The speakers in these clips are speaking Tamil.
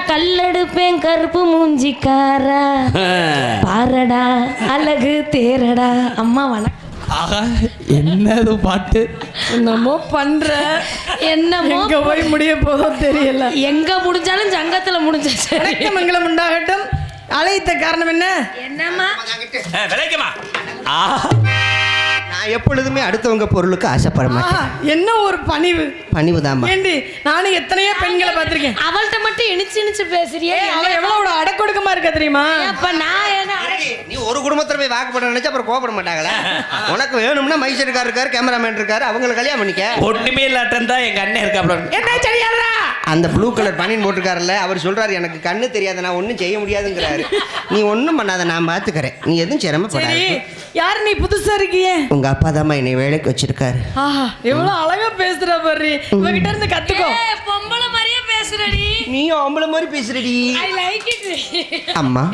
கண்ணடிச்சா கல்லெடுப்பேன் கருப்பு மூஞ்சிக்காரா? பாரடா அழகு தேரடா. அம்மா வணக்கம். என்னது பாட்டு? என்னமோ பண்ற. என்னமோ எங்க போய் முடிய போதோ தெரியல. எங்க முடிஞ்சாலும் சங்கத்துல முடிஞ்சா சரி. வணக்கமங்கலம் உண்டாகட்டும். அழைத்த காரணம் என்ன? என்னம்மா? விளைக்குமா? ஆ நான் எப்பொழுதுமே அடுத்தவங்க பொருளுக்கு ஆசைப்பட மாட்டேன். என்ன ஒரு பணிவு? பணிவுதாம்மா. ஏண்டி நானும் எத்தனையோ பெண்களை பார்த்திருக்கேன். அவள்கிட்ட மட்டும் இனிச்சு இனிச்சு பேசுறியே அவ எவ்வளவு அடக்கொடுக்கமா இருக்கா தெரியுமா? அப்ப நான் என்ன நீ ஒரு குடும்பத்துல போய் வாக்குப்பட நினைச்சா அப்புறம் கோபப்பட மாட்டாங்களா? உனக்கு வேணும்னா மைசூர்கார் இருக்காரு கேமராமேன் இருக்காரு அவங்களை கல்யாணம் பண்ணிக்க. ஒண்ணுமே இல்லாட்டம் தான் எங்க அண்ணன் இருக்காப்ல என்ன சரியாதா அந்த ப்ளூ கலர் பனியன் போட்டிருக்காருல்ல அவர் சொல்றாரு எனக்கு கண்ணு தெரியாது நான் ஒன்றும் செய்ய முடியாதுங்கிறாரு. நீ ஒன்றும் பண்ணாத நான் பார்த்துக்கிறேன் நீ எதுவும் சரி சிரமப்படாது யார் நீ புதுசா இருக்கியே? உங்க அப்பா தான் என்னை வேலைக்கு வச்சிருக்காரு. ஆஹா எவ்வளவு அழகா பேசுற பாரு. இவகிட்ட இருந்து கத்துக்கோ. பொம்பளை மாதிரியே பேசுறடி. நீ ஆம்பளை மாதிரி பேசுறடி. ஐ லைக் இட் அம்மா.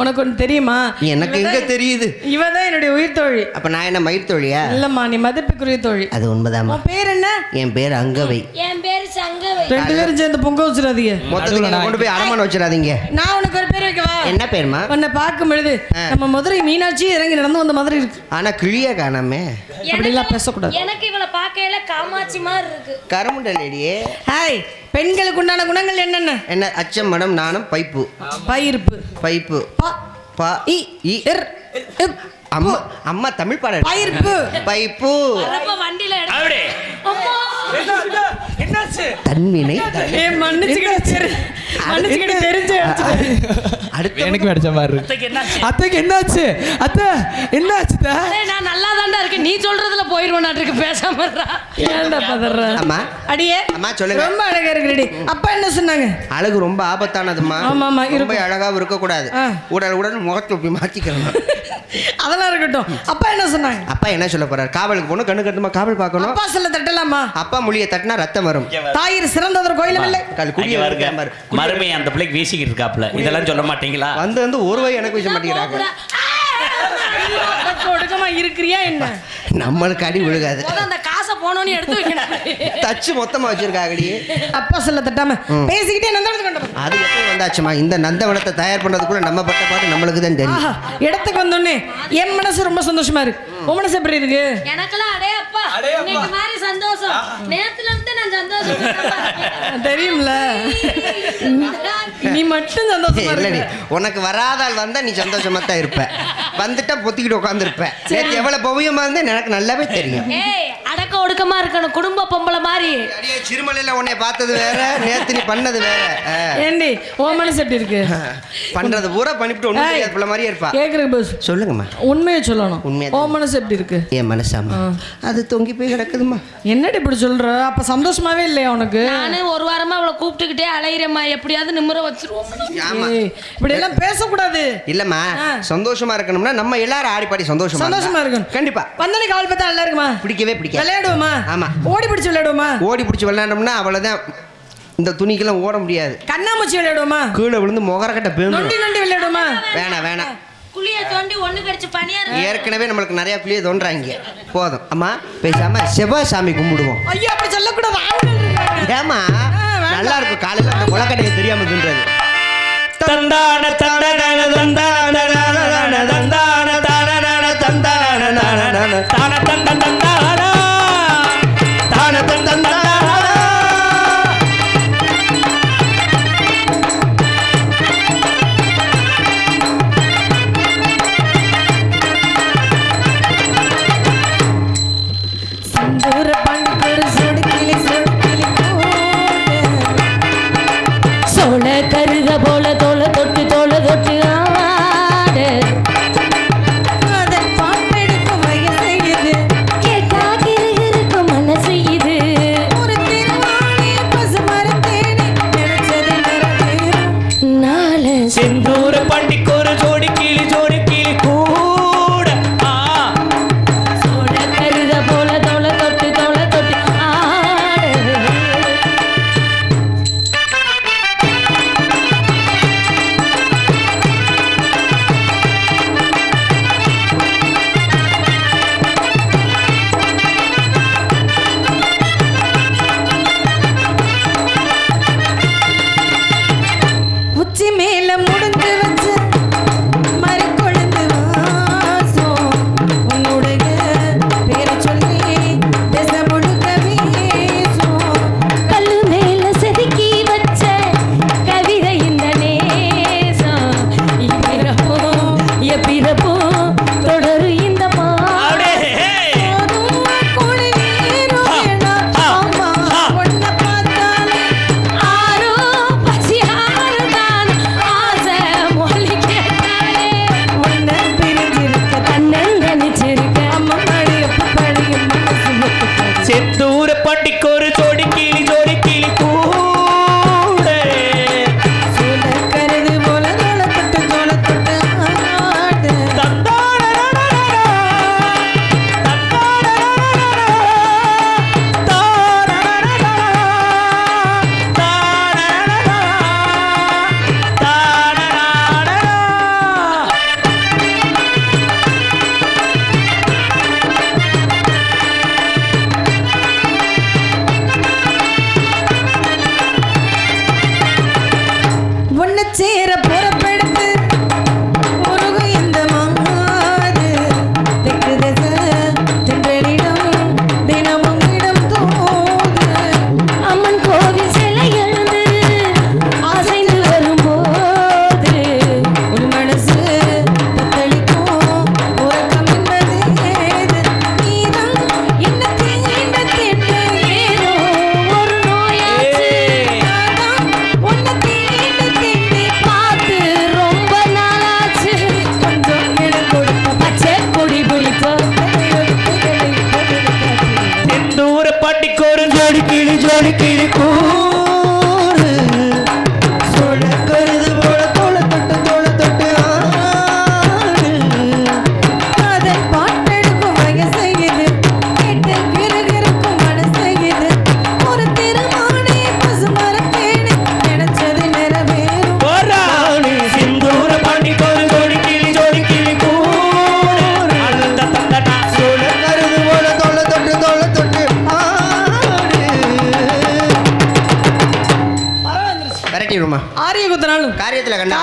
உனக்கு ஒண்ணு தெரியுமா? எனக்கு எங்க தெரியுது? இவ தான் என்னுடைய உயிர் தோழி. அப்ப நான் என்ன மயிர் தோழியா? இல்லம்மா நீ மதிப்புக்குரிய தோழி. அது உண்மைதாம்மா. உன் பேர் என்ன? என் பேர் அங்கவை. என் பேரு சங்கவை. ரெண்டு பேரும் சேர்ந்து பொங்க வச்சிடாதீங்க. மொத்தத்துக்கு என்னை கொண்டு போய் அடமான வச்சிடாதீங்க. நான் உனக்கு ஒரு பேர் வைக்கவா? என்ன பேருமா உன்னை பார்க்கும் பொழுது நம்ம மதுரை மீனாட்சி இறங்கி நடந்து வந்த மாதிரி இருக்கு. ஆனா கிளிய காணாமே. அப்படிலாம் பேசக்கூடாது. எனக்கு இவளை பார்க்கையில காமாட்சி மாதிரி இருக்கு. கருமுண்ட லேடியே ஹாய் பெண்களுக்கு உண்டான குணங்கள் என்னென்ன? என்ன அச்சம் மடம் நாணம் பைப்பு. பயிர்ப்பு. பைப்பு. ப பா இ இ இர் இப் அம்மா அம்மா தமிழ் பாடல். பயிர்ப்பு. பைப்பு. அப்ப வண்டியில அம்மா. தன்வினை. எனக்கு அடிச்ச மாதிரி இருக்கு. அத்தைக்கு என்னாச்சு? அத்தைக்கு என்னாச்சு? அத்தை என்னாச்சு நான் நல்லா தாண்டா இருக்கேன். நீ சொல்றதுல போயிருவேன் பேசாம இருடா. ஏன்டா பதற? அம்மா. அடியே. அம்மா சொல்லுங்க. ரொம்ப அழகா இருக்குடி. அப்பா என்ன சொன்னாங்க? அழகு ரொம்ப ஆபத்தானதும்மா. ஆமா, ஆமா, ரொம்ப. அழகாவும் இருக்கக்கூடாது. ஆ. உடல் உடல் முகத்தை இப்படி மாத்திக்கிறணும் அதெல்லாம் இருக்கட்டும். அப்பா என்ன சொன்னாங்க? அப்பா என்ன சொல்ல போறாரு? காவலுக்கு போகணும் கண்ணு கட்டுமா காவல் பார்க்கணும். அப்பா சொல்ல தட்டலாமா? அப்பா மொழியை தட்டினா ரத்தம் வரும். தாயிர் சிறந்தவர் கோயிலும் இல்லை. குடிய பாருங்க. பாரு. மறுமை அந்த பிள்ளைக்கு வீசிக்கிட்டு இருக்காப்ல இதெல்லாம் சொல்ல மாட்டீங்களா? வந்து வந்து ஒரு வழி எனக்கு விஷயம் மாட்டேங்கிறாங்க. ஒடுக்கமா இருக்கிறியா என்ன? நம்மளுக்கு அடி விழுகாது. அந்த போனோன்னு எடுத்து வைக்கணும். தச்சு மொத்தமா வச்சிருக்காங்கடி. அப்பா சொல்ல தட்டாம பேசிக்கிட்டே நந்தவனத்துக்கு கொண்டு போ. அது எப்போ வந்தாச்சுமா? இந்த நந்தவனத்தை தயார் பண்றதுக்குள்ள நம்ம பட்ட பாடு நம்மளுக்கு தான் தெரியும் இடத்துக்கு வந்தோடனே என் மனசு ரொம்ப சந்தோஷமா இருக்கு. உன் மனசு எப்படி இருக்கு எனக்கெல்லாம் அடே அப்பா. இன்னைக்கு மாதிரி சந்தோஷம். நேத்துல இருந்து நான் சந்தோஷம் தெரியும்ல. நீ மட்டும் சந்தோஷமா இல்லடி உனக்கு வராத ஆள் வந்தா நீ சந்தோஷமா தான் இருப்ப. வந்துட்டா பொத்திக்கிட்டு உட்காந்துருப்ப நேற்று எவ்வளவு பவியமா இருந்தா எனக்கு நல்லாவே தெரியும். அடக்க ஒடுக்கமா இருக்கணும். குடும்ப பொம்பளை மாதிரி. அடியே சிறுமலையில உன்னை பார்த்தது வேற நேத்து நீ பண்ணது வேற. ஏண்டி உன் மனசு எப்படி இருக்கு? பண்றது பூரா பண்ணிவிட்டு. தெரியாத பிள்ளை மாதிரியே இருப்பா. கேக்குறேன் சொல்லுங்கம்மா. உண்மையை சொல்லணும். உண்மையை உன் மனசு எப்படி இருக்கு? என் மனசாமா அது தொங்கி போய் கிடக்குதுமா என்னடி இப்படி சொல்ற? அப்ப சந்தோஷமாவே இல்லையா உனக்கு? நானு ஒரு வாரமா அவளை கூப்பிட்டுக்கிட்டே அலையிறேம்மா. எப்படியாவது நிம்மற வச்சிருவோம். ஆமா. ஏய், இப்படி எல்லாம் பேசக்கூடாது. இல்லம்மா. சந்தோஷமா இருக்கணும்னா நம்ம எல்லாரும் ஆடி பாடி சந்தோஷமா சந்தோஷமா இருந்தா. இருக்கணும். கண்டிப்பா. வந்தனே கால் பார்த்தா நல்லா இருக்குமா? பிடிக்கவே பிடிக்காது. விளையாடுவோமா? ஆமா. ஓடி பிடிச்சு விளையாடுவோமா? ஓடி பிடிச்சி விளையாண்டோம்னா அவ்வளவுதான். இந்த துணிக்கெல்லாம் ஓட முடியாது. கண்ணாமூச்சி விளையாடுவோமா? கீழே விழுந்து முகரக்கட்ட பேந்து நொண்டி நொண்டி விளையாடுவோமா? வேணாம் வேணாம். தோண்டி ஒண்ணு கடிச்சு பனியா ஏற்கனவே நம்மளுக்கு நிறைய புளிய தோன்றாங்க போதும் அம்மா பேசாம செவ்வாய் சாமி கும்பிடுவோம் ஐயோ அப்படி சொல்லக்கூடாது. ஏமா. நல்லா இருக்கும் காலையில அந்த கொலக்கட்டையை தெரியாம தின்றது தந்தான தந்தன தந்தான தான தந்தான தான தந்தான தான தந்தன தந்தான செந்தூர பண்டிக்கு ஜோடி கிளி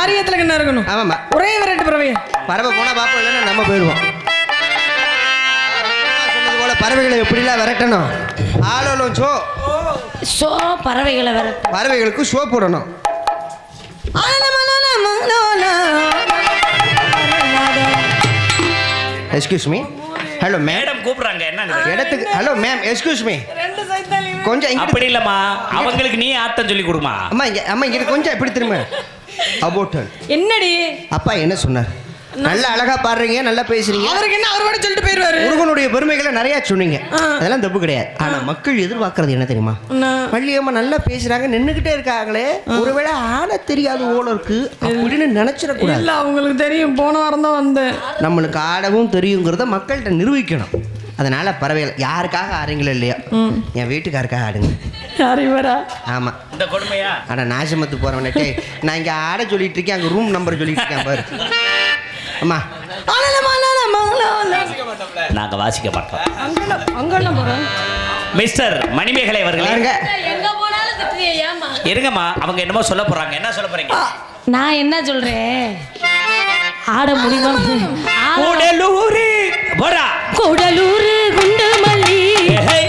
வளையத்துல என்ன இருக்கணும். ஆமாம்மா. ஒரே விரட்டு பறவை. பறவை போனால் பார்ப்போம் இல்லைன்னா நம்ம போயிடுவோம். சொன்னது போல பறவைகளை எப்படிலாம் விரட்டணும்? ஆளோலும் ஷோ ஷோ பறவைகளை வர பறவைகளுக்கு ஷோ போடணும். Excuse me hello ma'am madam கூப்பிடுறாங்க. என்ன இடத்துக்கு ஹலோ மேம் எஸ்கியூஸ் மீ கொஞ்சம் அப்படி இல்லம்மா. அவங்களுக்கு நீ ஆட்டம் சொல்லி கொடுமா. அம்மா இங்க அம்மா இங்க கொஞ்சம் எப்படி திரும்ப? அபோட் என்னடி? அப்பா என்ன சொன்னார்? நல்ல அழகா பாடுறீங்க நல்லா பேசுறீங்க. அவருக்கு என்ன அவர் கூட சொல்லிட்டு போயிருவாரு முருகனுடைய பெருமைகளை நிறைய சொன்னீங்க. அதெல்லாம் தப்பு கிடையாது. ஆனா மக்கள் எதிர்பார்க்கறது என்ன தெரியுமா? வள்ளியம்மா நல்லா பேசுறாங்க நின்னுகிட்டே இருக்காங்களே. ஒருவேளை ஆட தெரியாது ஓல இருக்கு அப்படின்னு நினைச்சிடக்கூடாது. இல்ல அவங்களுக்கு தெரியும். போன வாரம் தான் வந்தேன். நம்மளுக்கு ஆடவும் தெரியுங்கிறத மக்கள்கிட்ட நிரூபிக்கணும். அதனால பறவைகள் யாருக்காக ஆடுறீங்களோ இல்லையோ என் வீட்டுக்காருக்காக ஆடுங்க. யார் இவரா? ஆமா. இந்த கொடுமையா? ஆனா நாசமத்து போறவனே நான் இங்க ஆட சொல்லிட்டு இருக்கேன் அங்க ரூம் நம்பர் சொல்லிட்டு இருக்கேன் பாரு. அம்மா. நாங்க வாசிக்க மாட்டோம். அங்கெல்லாம் போறோம். மிஸ்டர் மணிமேகலை அவர்களே. இருங்கம்மா அவங்க என்னமோ சொல்ல போறாங்க. என்ன சொல்ல போறீங்க? நான் என்ன சொல்றேன்? ஆட முடியுமா? போடா. கூடலூர் குண்டு மல்லி.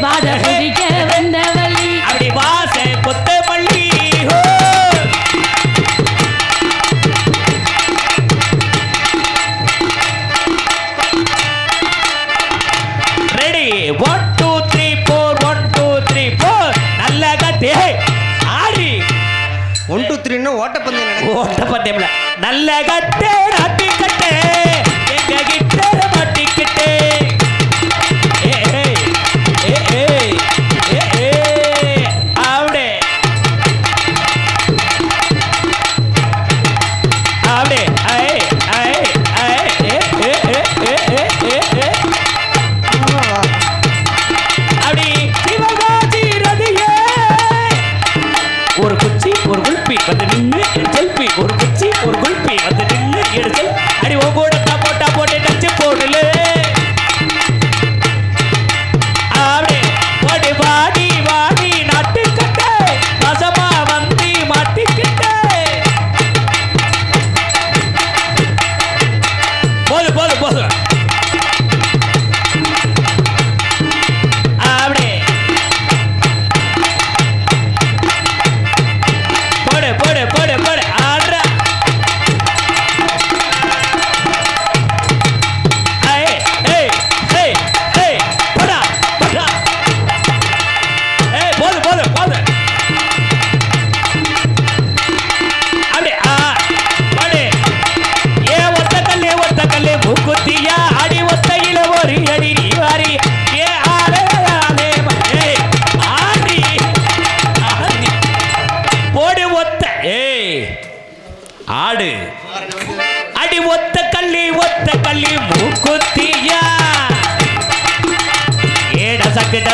வாட பிடிக்க வந்த வள்ளி அப்படி வாச கொத்தமல்லி ஹோ. Ready one two three four one two three four நல்ல கத்தி. ஹே, ஆடி. ஒன் டூ த்ரீன்னு ஓட்டப்பந்தயம் நடக்கும் ஓட்டப்பந்தயம்ல. நல்ல கட்டே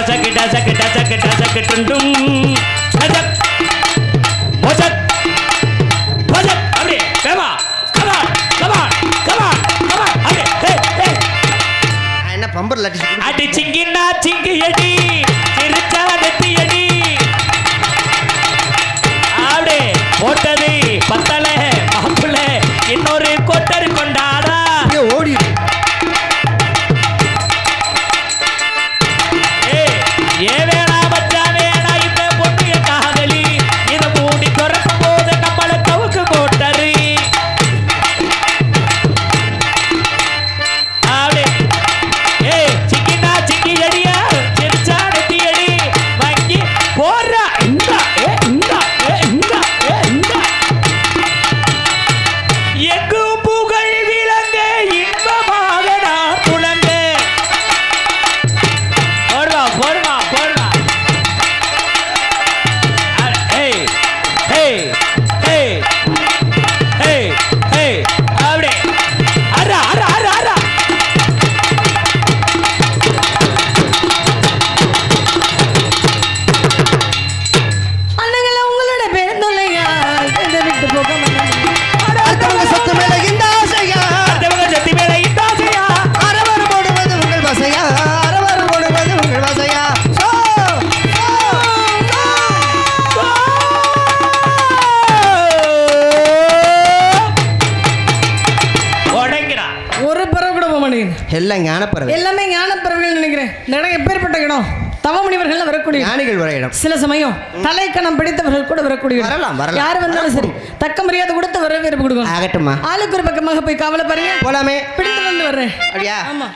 டசக்கு டசக்கு டசக்கு டசக்கு டுண்டும் எல்லாம் ஞானப்பறவை எல்லாமே ஞானப்பறவைகள் நினைக்கிறேன். இந்த இடம் எப்பேற்பட்ட இடம்? தவமுனிவர்கள் வரக்கூடிய. ஞானிகள் வர இடம். சில சமயம் தலைக்கணம் பிடித்தவர்கள் கூட வரக்கூடிய. வரலாம், வரலாம். யார் வந்தாலும் சரி தக்க மரியாதை கொடுத்து வரவேற்பு கொடுக்கணும். ஆகட்டுமா ஆளுக்கு ஒரு பக்கமாக போய் காவலை பாருங்க. போலாமே. பிடித்து வந்து வர்றேன். அப்படியா? ஆமா.